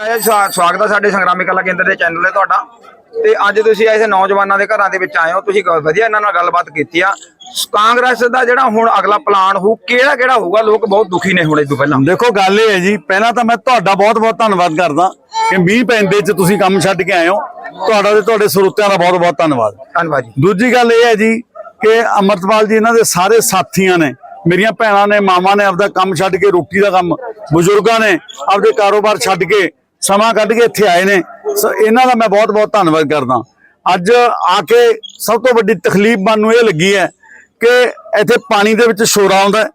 ਸਵਾ- ਸਵਾਗਤ ਹੈ ਸਾਡੇ ਸੰਗਰਾਮੀ ਕਲਾ ਕੇਂਦਰ ਦੇ ਚੈਨਲ ਤੇ ਤੁਹਾਡਾ। ਤੇ ਅੱਜ ਤੁਸੀਂ ਐਸੇ ਨੌਜਵਾਨਾਂ ਦੇ ਘਰਾਂ ਦੇ ਵਿੱਚ ਆਏ ਹੋ ਤੁਸੀਂ ਵਧੀਆ ਇਹਨਾਂ ਨਾਲ ਗੱਲਬਾਤ ਕੀਤੀ ਆ। ਕਾਂਗਰਸ ਦਾ ਜਿਹੜਾ ਹੁਣ ਅਗਲਾ ਪਲਾਨ ਹੋਊ ਕਿਹੜਾ ਕਿਹੜਾ ਹੋਊਗਾ? ਲੋਕ ਬਹੁਤ ਦੁਖੀ ਨੇ ਹੁਣ ਇਸ ਤੋਂ ਪਹਿਲਾਂ। ਦੇਖੋ ਗੱਲ ਇਹ ਹੈ ਜੀ ਪਹਿਲਾਂ ਤਾਂ ਮੈਂ ਤੁਹਾਡਾ ਬਹੁਤ-ਬਹੁਤ ਧੰਨਵਾਦ ਕਰਦਾ ਕਿ ਮੀਂਹ ਪੈਂਦੇ ਚ ਤੁਸੀਂ ਕੰਮ ਛੱਡ ਕੇ ਆਏ ਹੋ। ਤੁਹਾਡਾ ਤੇ ਤੁਹਾਡੇ ਸਰੋਤਿਆਂ ਦਾ ਬਹੁਤ-ਬਹੁਤ ਧੰਨਵਾਦ। ਧੰਨਵਾਦ ਜੀ। ਦੂਜੀ ਗੱਲ ਇਹ ਹੈ ਜੀ ਕਿ ਅਮਰਤਪਾਲ ਜੀ ਇਹਨਾਂ ਦੇ ਸਾਰੇ ਸਾਥੀਆਂ ਨੇ ਮੇਰੀਆਂ ਭੈਣਾਂ ਨੇ ਮਾਵਾਂ ਨੇ ਆਪਦਾ ਕੰਮ ਛੱਡ ਕੇ ਰੋਟੀ ਦਾ ਕੰਮ ਬਜ਼ੁਰਗਾਂ ਨੇ ਆਪਦੇ ਕਾਰੋਬਾਰ ਛੱਡ ਕੇ ਸਮਾਂ ਕੱਢ ਕੇ ਇੱਥੇ ਆਏ ਨੇ। ਸੋ ਇਹਨਾਂ ਦਾ ਮੈਂ ਬਹੁਤ-ਬਹੁਤ ਧੰਨਵਾਦ ਕਰਦਾ। ਅੱਜ ਆ ਕੇ ਸਭ ਤੋਂ ਵੱਡੀ ਤਕਲੀਫ ਮੈਨੂੰ ਇਹ ਲੱਗੀ ਹੈ ਕਿ ਇੱਥੇ ਪਾਣੀ ਦੇ ਵਿੱਚ ਸ਼ੋਰ ਆਉਂਦਾ ਹੈ।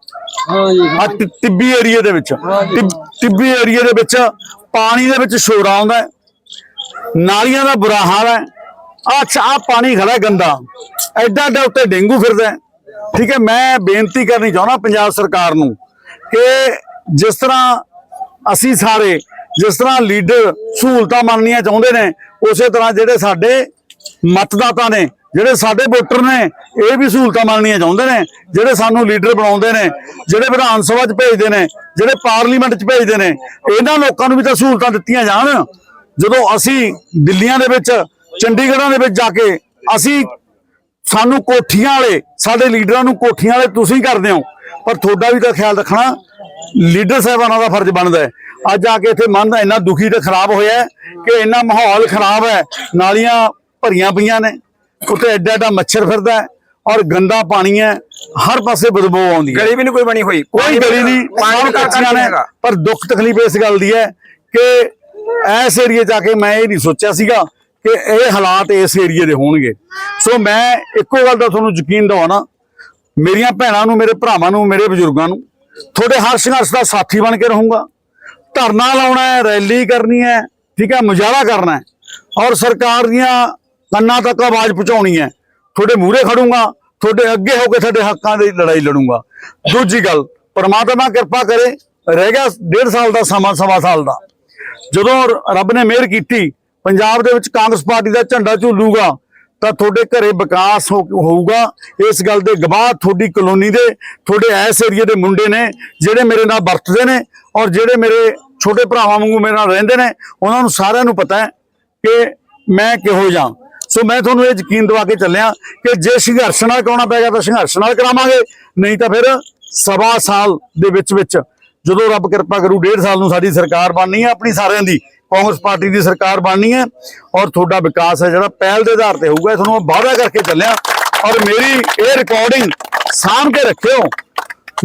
ਟਿੱਬੀ ਏਰੀਆ ਦੇ ਵਿੱਚ। ਟਿੱਬ- ਏਰੀਆ ਦੇ ਵਿੱਚ ਪਾਣੀ ਦੇ ਵਿੱਚ ਸ਼ੋਰ ਆਉਂਦਾ ਨਾਲੀਆਂ ਦਾ ਬੁਰਾ ਹਾਲ ਹੈ। ਅੱਛਾ ਆ ਪਾਣੀ ਖੜਾ ਗੰਦਾ। ਐਡਾ ਐਡਾ ਉੱਤੇ ਡੇਂਗੂ ਫਿਰਦਾ। ਠੀਕ ਹੈ ਮੈਂ ਬੇਨਤੀ ਕਰਨੀ ਚਾਹੁੰਦਾ ਪੰਜਾਬ ਸਰਕਾਰ ਨੂੰ ਕਿ ਜਿਸ ਤਰ੍ਹਾਂ ਅਸੀਂ ਸਾਰੇ ਜਿਸ ਤਰ੍ਹਾਂ ਲੀਡਰ ਸਹੂਲਤਾਂ ਮੰਨਣੀਆਂ ਚਾਹੁੰਦੇ ਨੇ, ਉਸੇ ਤਰ੍ਹਾਂ ਜਿਹੜੇ ਸਾਡੇ ਮਤਦਾਤਾ ਨੇ, ਜਿਹੜੇ ਸਾਡੇ ਵੋਟਰ ਨੇ, ਇਹ ਵੀ ਸਹੂਲਤਾਂ ਮੰਨਣੀਆਂ ਚਾਹੁੰਦੇ ਨੇ, ਜਿਹੜੇ ਸਾਨੂੰ ਲੀਡਰ ਬਣਾਉਂਦੇ ਨੇ, ਜਿਹੜੇ ਵਿਧਾਨ ਸਭਾ 'ਚ ਭੇਜਦੇ ਨੇ, ਜਿਹੜੇ ਪਾਰਲੀਮੈਂਟ 'ਚ ਭੇਜਦੇ ਨੇ, ਇਹਨਾਂ ਲੋਕਾਂ ਨੂੰ ਵੀ ਤਾਂ ਸਹੂਲਤਾਂ ਦਿੱਤੀਆਂ ਜਾਣ। ਜਦੋਂ ਅਸੀਂ ਦਿੱਲੀਆਂ ਦੇ ਵਿੱਚ, ਚੰਡੀਗੜ੍ਹਾਂ ਦੇ ਵਿੱਚ ਜਾ ਕੇ ਅਸੀਂ ਸਾਨੂੰ ਕੋਠੀਆਂ ਵਾਲੇ, ਸਾਡੇ ਲੀਡਰਾਂ ਨੂੰ ਕੋਠੀਆਂ ਵਾਲੇ ਤੁਸੀਂ ਕਰਦੇ ਹੋ, ਪਰ ਤੁਹਾਡਾ ਵੀ ਤਾਂ ਖਿਆਲ ਰੱਖਣਾ, ਲੀਡਰ ਸਾਹਿਬਾਨਾਂ ਦਾ ਫਰਜ਼ ਬਣਦਾ ਹੈ। ਅੱਜ ਆ ਕੇ ਇੱਥੇ ਮਨ ਇੰਨਾ ਦੁਖੀ ਤੇ ਖਰਾਬ ਹੋਇਆ ਕਿ ਇੰਨਾ ਮਾਹੌਲ ਖਰਾਬ ਹੈ। ਨਾਲੀਆਂ ਭਰੀਆਂ ਪਈਆਂ ਨੇ ਉੱਤੇ ਐਡਾ ਐਡਾ ਮੱਛਰ ਫਿਰਦਾ ਹੈ ਔਰ ਗੰਦਾ ਪਾਣੀ ਹੈ ਹਰ ਪਾਸੇ ਬਦਬੂ ਆਉਂਦੀ ਹੈ। ਗਲੀ ਵੀ ਨਹੀਂ ਕੋਈ ਬਣੀ ਹੋਈ। ਕੋਈ ਗਲੀ ਨਹੀਂ ਪਾਣੀ ਕੱਚੀਆਂ ਨੇ। ਪਰ ਦੁੱਖ ਤਕਲੀਫ ਇਸ ਗੱਲ ਦੀ ਹੈ ਕਿ ਇਸ ਏਰੀਏ ਜਾ ਕੇ ਮੈਂ ਇਹ ਨਹੀਂ ਸੋਚਿਆ ਸੀਗਾ ਕਿ ਇਹ ਹਾਲਾਤ ਇਸ ਏਰੀਏ ਦੇ ਹੋਣਗੇ। ਸੋ ਮੈਂ ਇੱਕੋ ਗੱਲ ਦਾ ਤੁਹਾਨੂੰ ਯਕੀਨ ਦਿਵਾਉਣਾ ਮੇਰੀਆਂ ਭੈਣਾਂ ਨੂੰ ਮੇਰੇ ਭਰਾਵਾਂ ਨੂੰ ਮੇਰੇ ਬਜ਼ੁਰਗਾਂ ਨੂੰ ਤੁਹਾਡੇ ਹਰ ਸੰਘਰਸ਼ ਦਾ ਸਾਥੀ ਬਣ ਕੇ ਰਹੂੰਗਾ। ਧਰਨਾ ਲਾਉਣਾ ਹੈ, ਰੈਲੀ ਕਰਨੀ ਹੈ, ਠੀਕ ਹੈ, ਮੁਜ਼ਾਹਰਾ ਕਰਨਾ ਹੈ। ਔਰ ਸਰਕਾਰ ਦੀਆਂ ਕੰਨਾਂ ਤੱਕ ਆਵਾਜ਼ ਪਹੁੰਚਾਉਣੀ ਹੈ। ਤੁਹਾਡੇ ਮੂਹਰੇ ਖੜੂੰਗਾ, ਤੁਹਾਡੇ ਅੱਗੇ ਹੋ ਕੇ ਤੁਹਾਡੇ ਹੱਕਾਂ ਦੀ ਲੜਾਈ ਲੜੂੰਗਾ। ਦੂਜੀ ਗੱਲ, ਪਰਮਾਤਮਾ ਕਿਰਪਾ ਕਰੇ, ਰਹਿ ਗਿਆ ਡੇਢ ਸਾਲ ਦਾ ਸਮਾਂ, ਸਵਾ ਸਾਲ ਦਾ। ਜਦੋਂ ਰੱਬ ਨੇ ਮਿਹਰ ਕੀਤੀ, ਪੰਜਾਬ ਦੇ ਵਿੱਚ ਕਾਂਗਰਸ ਪਾਰਟੀ ਦਾ ਝੰਡਾ ਝੂਲੂਗਾ ਤਾਂ ਤੁਹਾਡੇ ਘਰੇ ਵਿਕਾਸ ਹੋ- ਹੋਊਗਾ। ਇਸ ਗੱਲ ਦੇ ਗਵਾਹ ਤੁਹਾਡੀ ਕਲੋਨੀ ਦੇ, ਤੁਹਾਡੇ ਐਸ ਏਰੀਏ ਦੇ ਮੁੰਡੇ ਨੇ, ਜਿਹੜੇ ਮੇਰੇ ਨਾਲ ਵਰਤਦੇ ਨੇ ਔਰ ਜਿਹੜੇ ਮੇਰੇ ਛੋਟੇ ਭਰਾਵਾਂ ਵਾਂਗੂ ਮੇਰੇ ਨਾਲ ਰਹਿੰਦੇ ਨੇ, ਉਹਨਾਂ ਨੂੰ ਸਾਰਿਆਂ ਨੂੰ ਪਤਾ ਹੈ ਕਿ ਮੈਂ ਕਿਹੋ ਜਾਂ ਸੋ ਮੈਂ ਤੁਹਾਨੂੰ ਇਹ ਯਕੀਨ ਦਿਵਾ ਕੇ ਚੱਲਿਆ ਕਿ ਜੇ ਸੰਘਰਸ਼ ਨਾਲ ਕਰਾਉਣਾ ਪੈ ਤਾਂ ਸੰਘਰਸ਼ ਨਾਲ ਕਰਾਵਾਂਗੇ, ਨਹੀਂ ਤਾਂ ਫਿਰ ਸਵਾ ਸਾਲ ਦੇ ਵਿੱਚ ਵਿੱਚ ਜਦੋਂ ਰੱਬ ਕਿਰਪਾ ਕਰੂ, ਡੇਢ ਸਾਲ ਨੂੰ ਸਾਡੀ ਸਰਕਾਰ ਬਣਨੀ ਹੈ ਆਪਣੀ ਸਾਰਿਆਂ ਦੀ ਕਾਂਗਰਸ ਪਾਰਟੀ ਦੀ ਸਰਕਾਰ ਬਣਨੀ ਹੈ ਔਰ ਤੁਹਾਡਾ ਵਿਕਾਸ ਹੈ ਜਿਹੜਾ ਪਹਿਲ ਦੇ ਆਧਾਰ ਤੇ ਹੋਊਗਾ ਤੁਹਾਨੂੰ ਮੈਂ ਵਾਅਦਾ ਕਰਕੇ ਚੱਲਿਆ। ਔਰ ਮੇਰੀ ਇਹ ਰਿਕਾਰਡਿੰਗ ਸਾਂਭ ਕੇ ਰੱਖਿਓ।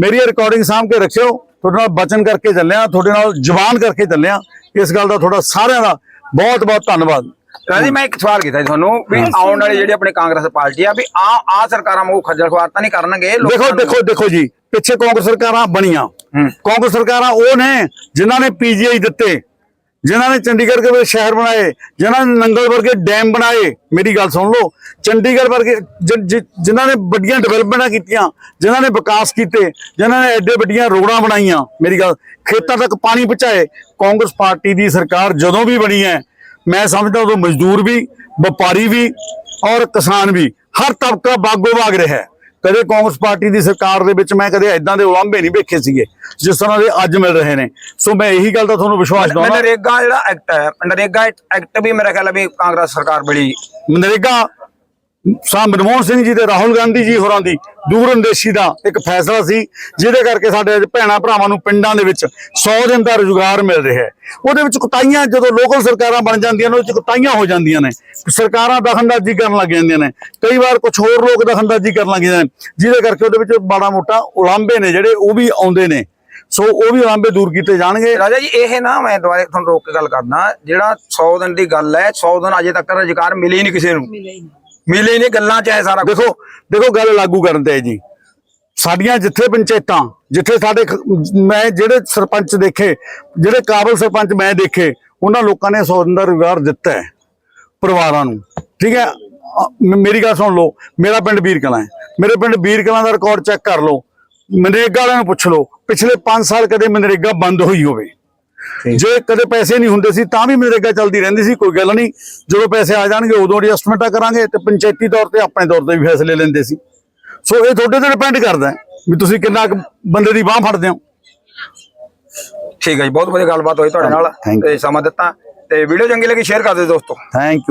ਮੇਰੀ ਇਹ ਰਿਕਾਰਡਿੰਗ ਸਾਂਭ ਕੇ ਰੱਖਿਓ। ਤੁਹਾਡੇ ਨਾਲ ਬਚਨ ਕਰਕੇ ਚੱਲਿਆ ਤੁਹਾਡੇ ਨਾਲ ਜ਼ੁਬਾਨ ਕਰਕੇ ਚੱਲਿਆ। ਇਸ ਗੱਲ ਦਾ ਤੁਹਾਡਾ ਸਾਰਿਆਂ ਦਾ ਬਹੁਤ ਬਹੁਤ ਧੰਨਵਾਦ। ਰਾਜੀ ਮੈਂ ਇੱਕ ਸਵਾਲ ਕੀਤਾ ਜੀ ਤੁਹਾਨੂੰ ਵੀ ਆਉਣ ਵਾਲੀ ਜਿਹੜੀ ਆਪਣੇ ਕਾਂਗਰਸ ਪਾਰਟੀ ਆ ਵੀ ਆ ਆ ਸਰਕਾਰਾਂ ਵਾਂਗੂ ਖੱਜਲ ਖੁਆਰ ਤਾਂ ਨਹੀਂ ਕਰਨਗੇ ਦੇਖੋ। ਦੇਖੋ ਦੇਖੋ ਜੀ ਪਿੱਛੇ ਕਾਂਗਰਸ ਸਰਕਾਰਾਂ ਬਣੀਆਂ। ਕਾਂਗਰਸ ਸਰਕਾਰਾਂ ਉਹ ਨੇ ਜਿਨ੍ਹਾਂ ਨੇ ਪੀਜੀਆਈ ਦਿੱਤੇ। ਜਿਨ੍ਹਾਂ ਨੇ ਚੰਡੀਗੜ੍ਹ ਦੇ ਵਿੱਚ ਸ਼ਹਿਰ ਬਣਾਏ, ਜਿਨ੍ਹਾਂ ਨੇ ਨੰਗਲ ਵਰਗੇ ਡੈਮ ਬਣਾਏ, ਮੇਰੀ ਗੱਲ ਸੁਣ ਲਓ, ਚੰਡੀਗੜ੍ਹ ਵਰਗੇ ਜਿ- ਜਿਨ੍ਹਾਂ ਨੇ ਵੱਡੀਆਂ ਡਿਵੈਲਪਮੈਂਟਾਂ ਕੀਤੀਆਂ, ਜਿਨ੍ਹਾਂ ਨੇ ਵਿਕਾਸ ਕੀਤੇ, ਜਿਨ੍ਹਾਂ ਨੇ ਐਡੇ ਵੱਡੀਆਂ ਰੋਡਾਂ ਬਣਾਈਆਂ, ਮੇਰੀ ਗੱਲ, ਖੇਤਾਂ ਤੱਕ ਪਾਣੀ ਪਹੁੰਚਾਏ, ਕਾਂਗਰਸ ਪਾਰਟੀ ਦੀ ਸਰਕਾਰ ਜਦੋਂ ਵੀ ਬਣੀ ਹੈ, ਮੈਂ ਸਮਝਦਾ ਉਦੋਂ ਮਜ਼ਦੂਰ ਵੀ, ਵਪਾਰੀ ਵੀ ਔਰ ਕਿਸਾਨ ਵੀ, ਹਰ ਤਬਕਾ ਬਾਗੋ ਬਾਗ ਰਿਹਾ ਹੈ। ਕਦੇ ਕਾਂਗਰਸ ਪਾਰਟੀ ਦੀ ਸਰਕਾਰ ਦੇ ਵਿੱਚ ਮੈਂ ਕਦੇ ਐਦਾਂ ਦੇ ਉਲਾਂਭੇ ਨਹੀਂ ਵੇਖੇ ਸੀਗੇ ਜਿਸ ਤਰ੍ਹਾਂ ਦੇ ਅੱਜ ਮਿਲ ਰਹੇ ਨੇ। ਸੋ ਮੈਂ ਇਹੀ ਗੱਲ ਦਾ ਤੁਹਾਨੂੰ ਵਿਸ਼ਵਾਸ ਦਵਾਉਣਾ ਨਰੇਗਾ ਜਿਹੜਾ ਐਕਟ ਹੈ ਨਰੇਗਾ ਐਕਟ ਵੀ ਮੇਰਾ ਖਿਆਲ ਵੀ ਕਾਂਗਰਸ ਸਰਕਾਰ ਬੜੀ ਮਨਰੇਗਾ ਸਾਹ ਮਨਮੋਹਨ ਸਿੰਘ ਜੀ ਤੇ ਰਾਹੁਲ ਗਾਂਧੀ ਜੀ ਹੋਰਾਂ ਦੀ ਦੂਰਅੰਦੇਸ਼ੀ ਦਾ ਇੱਕ ਫੈਸਲਾ ਸੀ ਜਿਹਦੇ ਕਰਕੇ ਸਾਡੇ ਅੱਜ ਭੈਣਾ ਭਰਾਵਾਂ ਨੂੰ ਪਿੰਡਾਂ ਦੇ ਵਿੱਚ 100 ਦਿਨ ਦਾ ਰੁਜ਼ਗਾਰ ਮਿਲ ਰਿਹਾ ਹੈ। ਉਹਦੇ ਵਿੱਚ ਕੁਤਾਈਆਂ ਜਦੋਂ ਲੋਕਲ ਸਰਕਾਰਾਂ ਬਣ ਜਾਂਦੀਆਂ ਨੇ ਉਹਦੇ ਵਿੱਚ ਕੁਤਾਈਆਂ ਹੋ ਜਾਂਦੀਆਂ ਨੇ। ਸਰਕਾਰਾਂ ਦਖਲਅੰਦਾਜ਼ੀ ਕਰਨ ਲੱਗ ਜਾਂਦੀਆਂ ਨੇ। ਕਈ ਵਾਰ ਕੁਝ ਹੋਰ ਲੋਕ ਦਖਲਅੰਦਾਜ਼ੀ ਕਰਨ ਲੱਗ ਜਾਂਦੇ ਨੇ ਜਿਹਦੇ ਕਰਕੇ ਉਹਦੇ ਵਿੱਚ ਮਾੜਾ ਮੋਟਾ ਉਲਾਂਭੇ ਨੇ ਜਿਹੜੇ ਉਹ ਵੀ ਆਉਂਦੇ ਨੇ। ਸੋ ਉਹ ਵੀ ਉਲਾਂਭੇ ਦੂਰ ਕੀਤੇ ਜਾਣਗੇ। ਰਾਜਾ ਜੀ ਇਹ ਨਾ ਮੈਂ ਦੁਬਾਰੇ ਤੁਹਾਨੂੰ ਰੋਕ ਕੇ ਗੱਲ ਕਰਦਾ ਜਿਹੜਾ 100 ਦਿਨ ਦੀ ਗੱਲ ਹੈ 100 ਦਿਨ ਅਜੇ ਤੱਕ ਰੁਜ਼ਗਾਰ ਮਿਲੇ ਨਹੀਂ ਕਿਸੇ ਨੂੰ। ਮਿਲੇ ਨੇ ਗੱਲਾਂ ਚ ਹੈ ਸਾਰਾ ਕੁਛ। ਦੇਖੋ ਦੇਖੋ ਗੱਲ ਲਾਗੂ ਕਰਨ ਤੇ ਹੈ ਜੀ। ਸਾਡੀਆਂ ਜਿੱਥੇ ਪੰਚਾਇਤਾਂ ਜਿੱਥੇ ਸਾਡੇ ਖ- ਮੈਂ ਜਿਹੜੇ ਸਰਪੰਚ ਦੇਖੇ ਜਿਹੜੇ ਕਾਬਲ ਸਰਪੰਚ ਮੈਂ ਦੇਖੇ ਉਹਨਾਂ ਲੋਕਾਂ ਨੇ ਸੌ ਦਾ ਰੁਜ਼ਗਾਰ ਦਿੱਤਾ ਹੈ ਪਰਿਵਾਰਾਂ ਨੂੰ। ਠੀਕ ਹੈ? ਅ, ਮ- ਮੇਰੀ ਗੱਲ ਸੁਣ ਲਓ ਮੇਰਾ ਪਿੰਡ ਵੀਰ ਕਲਾਂ ਹੈ। ਮੇਰੇ ਪਿੰਡ ਵੀਰ ਕਲਾਂ ਦਾ ਰਿਕਾਰਡ ਚੈੱਕ ਕਰ ਲਓ। ਮਨਰੇਗਾ ਵਾਲਿਆਂ ਨੂੰ ਪੁੱਛ ਲਓ ਪਿਛਲੇ 5 ਸਾਲ ਕਦੇ ਮਨਰੇਗਾ ਬੰਦ ਹੋਈ ਹੋਵੇ। ਜੇ ਕਦੇ ਪੈਸੇ ਨਹੀਂ ਹੁੰਦੇ ਸੀ ਤਾਂ ਵੀ ਮਨਰੇਗਾ ਚੱਲਦੀ ਰਹਿੰਦੀ ਸੀ ਕੋਈ ਗੱਲ ਨਹੀਂ। ਜਦੋਂ ਪੈਸੇ ਆ ਜਾਣਗੇ ਉਦੋਂ ਐਡਜਸਟਮੈਂਟਾਂ ਕਰਾਂਗੇ ਤੇ ਪੰਚਾਇਤੀ ਤੌਰ ਤੇ ਆਪਣੇ ਤੌਰ ਤੇ ਵੀ ਫੈਸਲੇ ਲੈਂਦੇ ਸੀ। ਸੋ ਇਹ ਤੁਹਾਡੇ ਤੇ ਡਿਪੈਂਡ ਕਰਦਾ ਵੀ ਤੁਸੀਂ ਕਿੰਨਾ ਕੁ ਬੰਦੇ ਦੀ ਬਾਹ ਫੜਦੇ ਹੋ। ਠੀਕ ਹੈ ਜੀ ਬਹੁਤ ਵਧੀਆ ਗੱਲਬਾਤ ਹੋਈ ਤੁਹਾਡੇ ਨਾਲ. ਤੇ ਸਮਾਂ ਦਿੱਤਾ। ਤੇ ਵੀਡੀਓ ਚੰਗੀ ਲੱਗੀ ਸ਼ੇਅਰ ਕਰ ਦਿਓ ਦੋਸਤੋ। Thank you